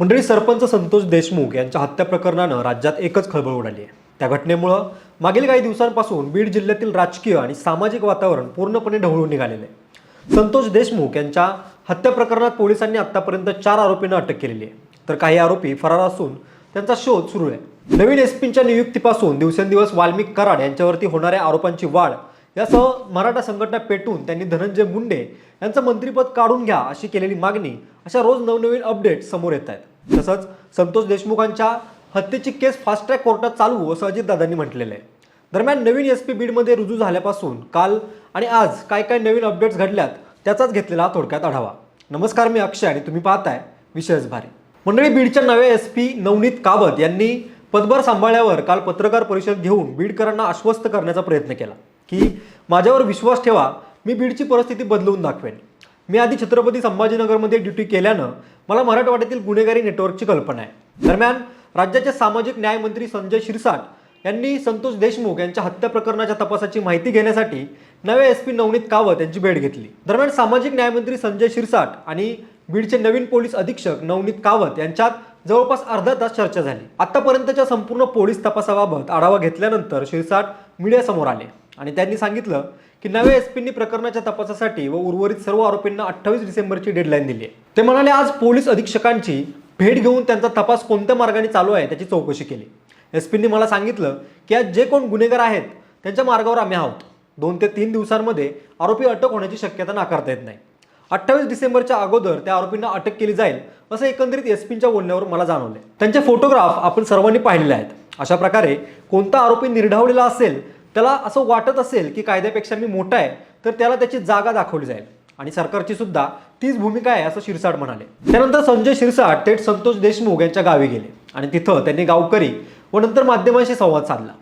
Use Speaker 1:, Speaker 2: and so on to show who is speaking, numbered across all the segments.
Speaker 1: मंडळी सरपंच संतोष देशमुख यांच्या हत्या प्रकरणानं राज्यात एकच खळबळ उडाली आहे. त्या घटनेमुळं मागील काही दिवसांपासून बीड जिल्ह्यातील राजकीय आणि सामाजिक वातावरण पूर्णपणे ढवळून निघालेलं आहे. संतोष देशमुख यांच्या हत्या प्रकरणात पोलिसांनी आतापर्यंत चार आरोपींना अटक केलेली आहे. तर काही आरोपी फरार असून त्यांचा शोध सुरू आहे. नवीन एसपींच्या नियुक्तीपासून दिवसेंदिवस वाल्मिक कराड यांच्यावरती होणाऱ्या आरोपांची वाढ यासह मराठा संघटना पेटून त्यांनी धनंजय मुंडे यांचं मंत्रिपद काढून घ्या अशी केलेली मागणी अशा रोज नवनवीन अपडेट समोर येत आहेत. तसंच संतोष देशमुखांच्या हत्येची केस फास्ट ट्रॅक कोर्टात चालू असं अजितदादांनी म्हटलेलं आहे. दरम्यान नवीन एस पी बीडमध्ये रुजू झाल्यापासून काल आणि आज काय काय नवीन अपडेट्स घडल्यात त्याचाच घेतलेला हा थोडक्यात आढावा. नमस्कार मी अक्षय आणि तुम्ही पाहताय विशेष भारी. मंडळी बीडच्या नव्या एस पी नवनीत कावत यांनी पदभार सांभाळल्यावर काल पत्रकार परिषद घेऊन बीडकरांना आश्वस्त करण्याचा प्रयत्न केला. की माझ्यावर विश्वास ठेवा मी बीडची परिस्थिती बदलवून दाखवेन. मी आधी छत्रपती संभाजीनगरमध्ये ड्युटी केल्यानं मला मराठवाड्यातील गुन्हेगारी नेटवर्कची कल्पना आहे. दरम्यान राज्याचे सामाजिक न्याय मंत्री संजय शिरसाट यांनी संतोष देशमुख यांच्या हत्या प्रकरणाच्या तपासाची माहिती घेण्यासाठी नवे एस पी नवनीत कावत यांची भेट घेतली. दरम्यान सामाजिक न्यायमंत्री संजय शिरसाट आणि बीडचे नवीन पोलीस अधीक्षक नवनीत कावत यांच्यात जवळपास अर्धा तास चर्चा झाली. आतापर्यंतच्या संपूर्ण पोलीस तपासाबाबत आढावा घेतल्यानंतर शिरसाट मीडियासमोर आले. आणि त्यांनी सांगितलं की नव्या एसपींनी प्रकरणाच्या तपासासाठी व उर्वरित सर्व आरोपींना अठ्ठावीस डिसेंबरची डेडलाईन दिली आहे ते म्हणाले आज पोलीस अधीक्षकांची भेट घेऊन त्यांचा तपास कोणत्या मार्गाने चालू आहे त्याची चौकशी केली. एसपींनी मला सांगितलं की आज जे कोण गुन्हेगार आहेत त्यांच्या मार्गावर आम्ही आहोत. दोन ते तीन दिवसांमध्ये आरोपी अटक होण्याची शक्यता नाकारता येत नाही. अठ्ठावीस डिसेंबरच्या अगोदर त्या आरोपींना अटक केली जाईल असं एकंदरीत एसपींच्या बोलण्यावर मला जाणवले त्यांचे फोटोग्राफ आपण सर्वांनी पाहिलेले आहेत. अशा प्रकारे कोणता आरोपी निर्ढावलेला असेल त्याला असं वाटत असेल की कायद्यापेक्षा मी मोठा आहे तर त्याला त्याची जागा दाखवली जाईल. आणि सरकारची सुद्धा तीच भूमिका आहे असं शिरसाट म्हणाले. त्यानंतर संजय शिरसाट थेट संतोष देशमुख यांच्या गावी गेले. आणि तिथं त्यांनी गावकरी व नंतर माध्यमांशी संवाद साधला.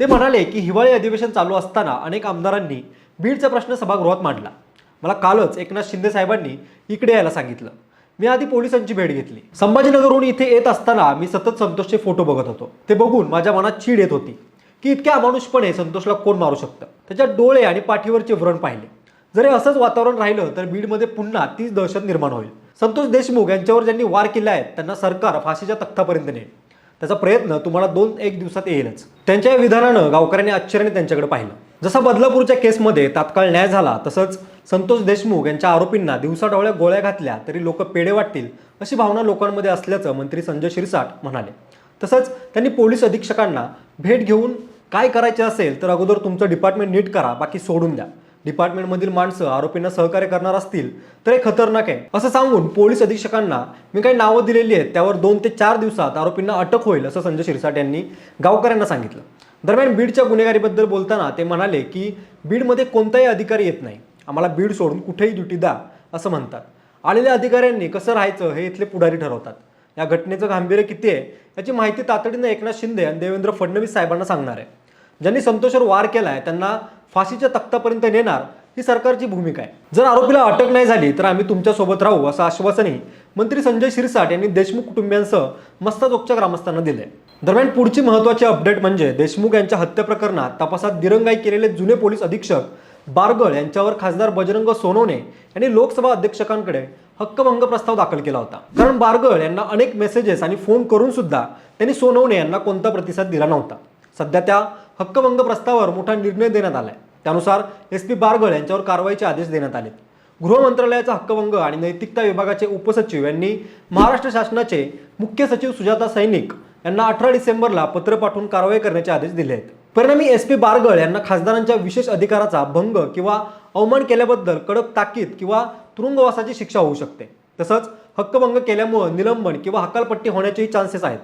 Speaker 1: ते म्हणाले की हिवाळी अधिवेशन चालू असताना अनेक आमदारांनी बीडचा प्रश्न सभागृहात मांडला. मला कालच एकनाथ शिंदे साहेबांनी इकडे यायला सांगितलं. मी आधी पोलिसांची भेट घेतली. संभाजीनगरहून इथे येत असताना मी सतत संतोषचे फोटो बघत होतो. ते बघून माझ्या मनात चीड येत होती. की इतक्या अमानुषपणे संतोषला कोण मारू शकतं? त्याच्या डोळे आणि पाठीवरचे व्रण पाहिले. जर हे असंच वातावरण राहिलं तर बीडमध्ये पुन्हा तीच दहशत निर्माण होईल. संतोष देशमुख यांच्यावर ज्यांनी वार केले आहेत त्यांना सरकार फाशीच्या तख्तापर्यंत नेईल. त्याचा प्रयत्न तुम्हाला दोन एक दिवसात येईलच. त्यांच्या या विधानानं गावकऱ्यांनी आश्चर्याने त्यांच्याकडे पाहिलं. जसा बदलापूरच्या केसमध्ये तात्काळ न्याय झाला तसंच संतोष देशमुख यांच्या आरोपींना दिवसाढवळ्या गोळ्या घातल्या तरी लोक पेढे वाटतील अशी भावना लोकांमध्ये असल्याचं मंत्री संजय शिरसाट म्हणाले. तसंच त्यांनी पोलीस अधीक्षकांना भेट घेऊन काय करायचे असेल तर अगोदर तुमचं डिपार्टमेंट नीट करा बाकी सोडून द्या. डिपार्टमेंटमधील माणसं आरोपींना सहकार्य करणार असतील तर हे खतरनाक आहे. असं सांगून पोलीस अधीक्षकांना मी काही नावं दिलेली आहेत त्यावर दोन ते चार दिवसात आरोपींना अटक होईल असं संजय शिरसाट यांनी गावकऱ्यांना सांगितलं. दरम्यान बीडच्या गुन्हेगारीबद्दल बोलताना ते म्हणाले की बीडमध्ये कोणताही अधिकारी येत नाही. आम्हाला बीड सोडून कुठेही ड्युटी द्या असं म्हणतात. आलेल्या अधिकाऱ्यांनी कसं राहायचं हे इथले पुढारी ठरवतात. या घटनेचं गांभीर्य किती आहे याची माहिती तातडीनं एकनाथ शिंदे आणि देवेंद्र फडणवीस साहेबांना सांगणार आहे. ज्यांनी संतोषवर वार केलाय त्यांना फाशीच्या तख्तापर्यंत नेणार ही सरकारची भूमिका आहे. जर आरोपीला अटक नाही झाली तर आम्ही तुमच्यासोबत राहू असं आश्वासनही मंत्री संजय शिरसाट यांनी देशमुख कुटुंबियांसह मस्ताजोगच्या ग्रामस्थांना दिले दरम्यान पुढची महत्त्वाची अपडेट म्हणजे देशमुख यांच्या हत्या प्रकरणात तपासात दिरंगाई केलेले जुने पोलीस अधीक्षक बारगळ यांच्यावर खासदार बजरंग सोनवणे यांनी लोकसभा अध्यक्षकांकडे हक्कभंग प्रस्ताव दाखल केला होता. कारण बारगळ यांना अनेक मेसेजेस आणि फोन करून सुद्धा त्यांनी सोनवणे यांना कोणता प्रतिसाद दिला नव्हता. सध्या त्या हक्कभंग प्रस्तावावर मोठा निर्णय देण्यात आलाय. त्यानुसार एस पी बारगळ यांच्यावर कारवाईचे आदेश देण्यात आले गृह मंत्रालयाचा हक्कभंग आणि नैतिकता विभागाचे उपसचिव यांनी महाराष्ट्र शासनाचे मुख्य सचिव सुजाता सैनिक यांना अठरा डिसेंबरला पत्र पाठवून कारवाई करण्याचे आदेश दिले आहेत. परिणामी एस पी बारगळ यांना खासदारांच्या विशेष अधिकाराचा भंग किंवा अवमान केल्याबद्दल कडक ताकीद किंवा तुरुंगवासाची शिक्षा होऊ शकते. तसंच हक्कभंग केल्यामुळं निलंबन किंवा हकालपट्टी होण्याचेही चान्सेस आहेत.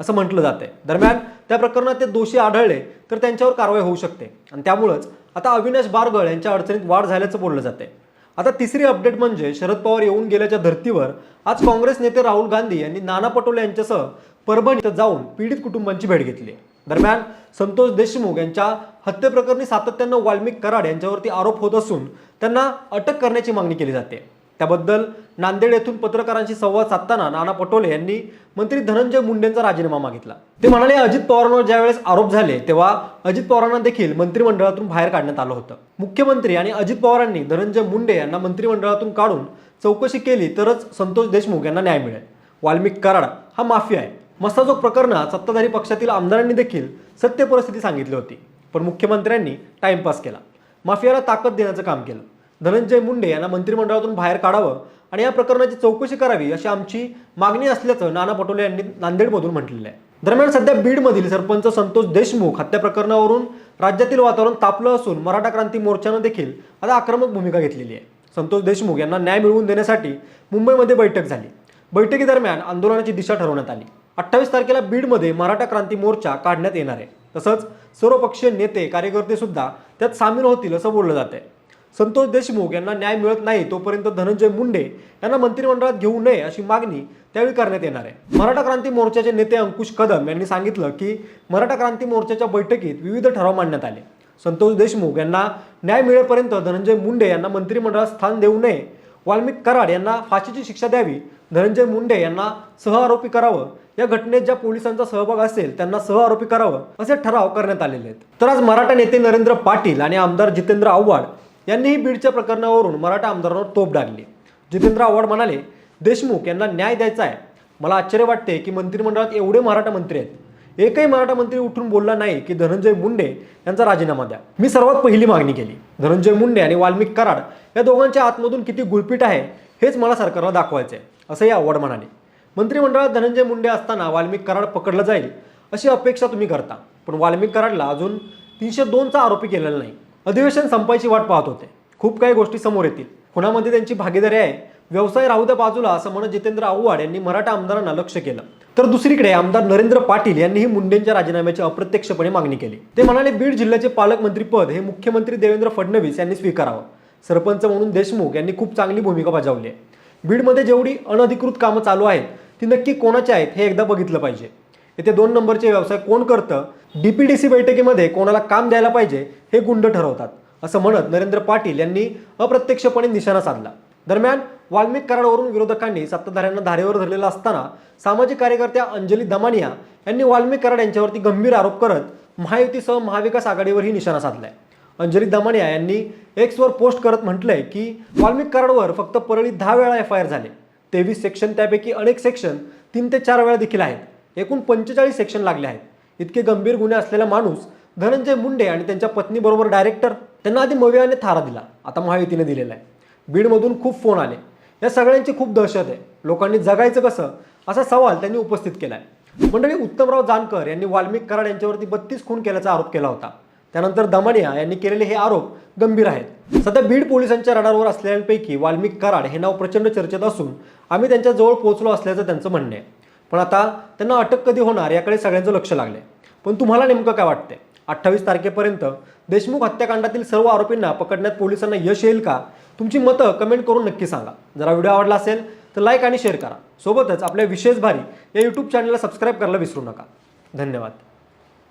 Speaker 1: असं म्हटलं जाते दरम्यान त्या प्रकरणात ते दोषी आढळले तर त्यांच्यावर कारवाई होऊ शकते. आणि त्यामुळंच आता अविनाश बारगळ यांच्या अडचणीत वाढ झाल्याचं बोललं जाते आता तिसरी अपडेट म्हणजे शरद पवार येऊन गेल्याच्या धर्तीवर आज काँग्रेस नेते राहुल गांधी यांनी नाना पटोले यांच्यासह परभणी इथं जाऊन पीडित कुटुंबांची भेट घेतली. दरम्यान संतोष देशमुख यांच्या हत्येप्रकरणी सातत्यानं वाल्मिक कराड यांच्यावरती आरोप होत असून त्यांना अटक करण्याची मागणी केली जाते. त्याबद्दल नांदेड येथून पत्रकारांशी संवाद साधताना नाना पटोले यांनी मंत्री धनंजय मुंडेंचा राजीनामा मागितला. ते म्हणाले अजित पवारांवर ज्यावेळेस आरोप झाले तेव्हा अजित पवारांना देखील मंत्रिमंडळातून बाहेर काढण्यात आलं होतं. मुख्यमंत्री आणि अजित पवारांनी धनंजय मुंडे यांना मंत्रिमंडळातून काढून चौकशी केली तरच संतोष देशमुख यांना न्याय मिळेल. वाल्मिक कराड हा माफिया आहे. मस्ताजोग प्रकरणात सत्ताधारी पक्षातील आमदारांनी देखील सत्य परिस्थिती सांगितली होती. पण मुख्यमंत्र्यांनी टाइमपास केला. माफियाला ताकद देण्याचं काम केलं. धनंजय मुंडे यांना मंत्रिमंडळातून बाहेर काढावं आणि या प्रकरणाची चौकशी करावी अशी आमची मागणी असल्याचं नाना पटोले यांनी नांदेडमधून म्हटलेलं आहे. दरम्यान सध्या बीडमधील सरपंच संतोष देशमुख हत्या प्रकरणावरून राज्यातील वातावरण तापलं असून मराठा क्रांती मोर्चानं देखील आता आक्रमक भूमिका घेतलेली आहे. संतोष देशमुख यांना न्याय मिळवून देण्यासाठी मुंबईमध्ये बैठक झाली. बैठकीदरम्यान आंदोलनाची दिशा ठरवण्यात आली. अठ्ठावीस तारखेला बीडमध्ये मराठा क्रांती मोर्चा काढण्यात येणार आहे. तसंच सर्वपक्षीय नेते कार्यकर्ते सुद्धा त्यात सामील होतील असं बोललं जात आहे संतोष देशमुख यांना न्याय मिळत नाही तोपर्यंत धनंजय मुंडे यांना मंत्रिमंडळात घेऊ नये अशी मागणी त्यावेळी करण्यात येणार आहे. मराठा क्रांती मोर्चाचे नेते अंकुश कदम यांनी सांगितलं की मराठा क्रांती मोर्चाच्या बैठकीत विविध ठराव मांडण्यात आले. संतोष देशमुख यांना न्याय मिळेपर्यंत धनंजय मुंडे यांना मंत्रिमंडळात स्थान देऊ नये. वाल्मिक कराड यांना फाशीची शिक्षा द्यावी. धनंजय मुंडे यांना सहआरोपी करावं. या घटनेत ज्या पोलिसांचा सहभाग असेल त्यांना सहआरोपी करावं असे ठराव करण्यात आलेले आहेत. तर आज मराठा नेते नरेंद्र पाटील आणि आमदार जितेंद्र आव्हाड यांनीही बीडच्या प्रकरणावरून मराठा आमदारांवर तोप डागली. जितेंद्र आव्हाड म्हणाले देशमुख यांना न्याय द्यायचा आहे. मला आश्चर्य वाटते की मंत्रिमंडळात एवढे मराठा मंत्री आहेत. एकही मराठा मंत्री उठून बोलला नाही की धनंजय मुंडे यांचा राजीनामा द्या. मी सर्वात पहिली मागणी केली. धनंजय मुंडे आणि वाल्मिक कराड या दोघांच्या आतमधून किती गुळपीट आहे हेच मला सरकारला दाखवायचं आहे असंही आव्हाड म्हणाले. मंत्रिमंडळात धनंजय मुंडे असताना वाल्मिक कराड पकडलं जाईल अशी अपेक्षा तुम्ही करता. पण वाल्मिक कराडला अजून तीनशे दोनचा आरोपी केलेला नाही. अधिवेशन संपायची वाट पाहत होते. खूप काही गोष्टी समोर येतील. कुणामध्ये त्यांची भागीदारी आहे? व्यवसाय राहू द्या बाजूला असं म्हणत जितेंद्र आव्हाड यांनी मराठा आमदारांना लक्ष केलं. तर दुसरीकडे आमदार नरेंद्र पाटील यांनीही मुंडेंच्या राजीनाम्याची अप्रत्यक्षपणे मागणी केली. ते म्हणाले बीड जिल्ह्याचे पालकमंत्री पद हे मुख्यमंत्री देवेंद्र फडणवीस यांनी स्वीकारावं. सरपंच म्हणून देशमुख यांनी खूप चांगली भूमिका बजावली आहे. बीडमध्ये जेवढी अनधिकृत कामं चालू आहेत ती नक्की कोणाची आहेत हे एकदा बघितलं पाहिजे. येथे दोन नंबरचे व्यवसाय कोण करतं? डीपीडीसी बैठकीमध्ये कोणाला काम द्यायला पाहिजे हे गुंड ठरवतात असं म्हणत नरेंद्र पाटील यांनी अप्रत्यक्षपणे निशाणा साधला. दरम्यान वाल्मिक कराडावरून विरोधकांनी सत्ताधाऱ्यांना धारेवर धरलेला असताना सामाजिक कार्यकर्त्या अंजली दमानिया यांनी वाल्मिक कराड यांच्यावरती गंभीर आरोप करत महायुतीसह महाविकास आघाडीवरही निशाणा साधलाय. अंजली दमानिया यांनी एक्सवर पोस्ट करत म्हटलंय की वाल्मिक कराडवर फक्त परळीत दहा वेळा एफ आय आर झाले. तेवीस सेक्शन त्यापैकी अनेक सेक्शन तीन ते चार वेळा देखील आहेत. एकूण पंचेचाळीस सेक्शन लागले आहेत. इतके गंभीर गुन्हे असलेला माणूस धनंजय मुंडे आणि त्यांच्या पत्नीबरोबर डायरेक्टर त्यांना आधी मवियाने थारा दिला. आता महायुतीने दिलेला आहे. बीडमधून खूप फोन आले. या सगळ्यांची खूप दहशत आहे. लोकांनी जगायचं कसं? असा सवाल त्यांनी उपस्थित केला आहे मंडळी उत्तमराव जानकर यांनी वाल्मिक कराड यांच्यावरती बत्तीस खून केल्याचा आरोप केला होता. त्यानंतर दमानिया यांनी केलेले हे आरोप गंभीर आहेत. सध्या बीड पोलिसांच्या रडारवर असलेल्यांपैकी वाल्मिक कराड हे नाव प्रचंड चर्चेत असून आम्ही त्यांच्याजवळ पोहोचलो असल्याचं त्यांचं म्हणणं आहे. पण आता त्यांना अटक कधी होणार याकडे सगळ्यांचं लक्ष लागलंय. पण तुम्हाला नेमकं काय वाटतंय? अठ्ठावीस तारखेपर्यंत देशमुख हत्याकांडातील सर्व आरोपींना पकडण्यात पोलिसांना यश येईल का? तुमची मतं कमेंट करून नक्की सांगा. जरा व्हिडिओ आवडला असेल तर लाईक आणि शेअर करा. सोबतच आपल्या विशेष भारी या यूट्यूब चॅनलला सबस्क्राईब करायला विसरू नका. धन्यवाद.